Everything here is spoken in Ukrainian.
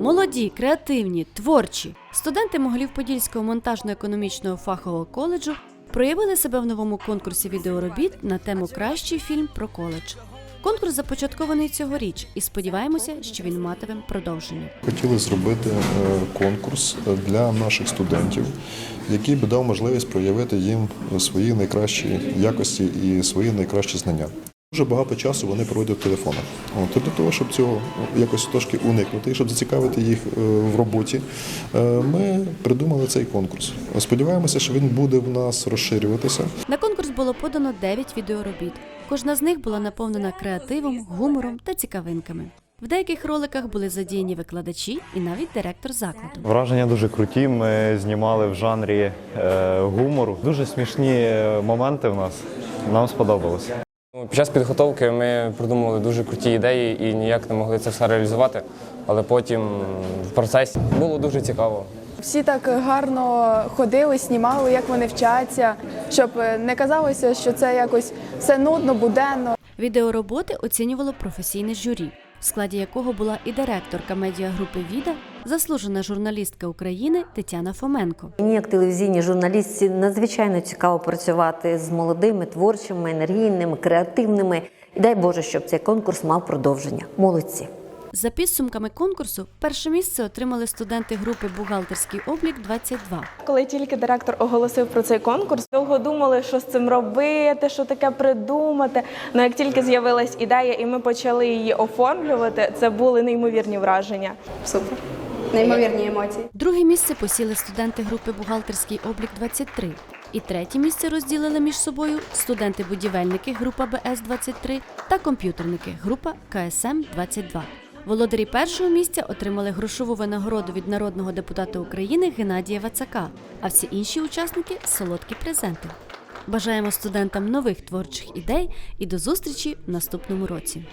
Молоді, креативні, творчі студенти Могилів-Подільського монтажно-економічного фахового коледжу проявили себе в новому конкурсі відеоробіт на тему Кращий фільм про коледж. Конкурс започаткований цьогоріч, і сподіваємося, що він матиме продовження. Хотіли зробити е, конкурс для наших студентів, який би дав можливість проявити їм свої найкращі якості і свої найкращі знання. Дуже багато часу вони проводять в телефонах. От, для того, щоб цього якось трошки уникнути і щоб зацікавити їх е, в роботі, е, ми придумали цей конкурс. Сподіваємося, що він буде в нас розширюватися. На конкурс було подано 9 відеоробіт. Кожна з них була наповнена креативом, гумором та цікавинками. В деяких роликах були задіяні викладачі і навіть директор закладу. Враження дуже круті. Ми знімали в жанрі е, гумору. Дуже смішні е, моменти в нас. Нам сподобалося. Ну, Під час підготовки ми придумували дуже круті ідеї і ніяк не могли це все реалізувати. Але потім в процесі було дуже цікаво. Всі так гарно ходили, знімали, як вони вчаться, щоб не казалося, що це якось все нудно, буденно. Відеороботи оцінювало професійне журі, в складі якого була і директорка медіагрупи Віда, заслужена журналістка України Тетяна Фоменко. Мені, як телевізійній журналістці, надзвичайно цікаво працювати з молодими, творчими, енергійними, креативними. І дай Боже, щоб цей конкурс мав продовження. Молодці. За підсумками конкурсу, перше місце отримали студенти групи Бухгалтерський облік 22 Коли тільки директор оголосив про цей конкурс, довго думали, що з цим робити, що таке придумати. Ну як тільки з'явилась ідея, і ми почали її оформлювати, це були неймовірні враження. Супер. Неймовірні емоції. Друге місце посіли студенти групи Бухгалтерський облік 23 І третє місце розділили між собою студенти-будівельники група БС 23 та комп'ютерники група КСМ 22 Володарі першого місця отримали грошову винагороду від народного депутата України Геннадія Вацака, а всі інші учасники солодкі презенти. Бажаємо студентам нових творчих ідей і до зустрічі в наступному році.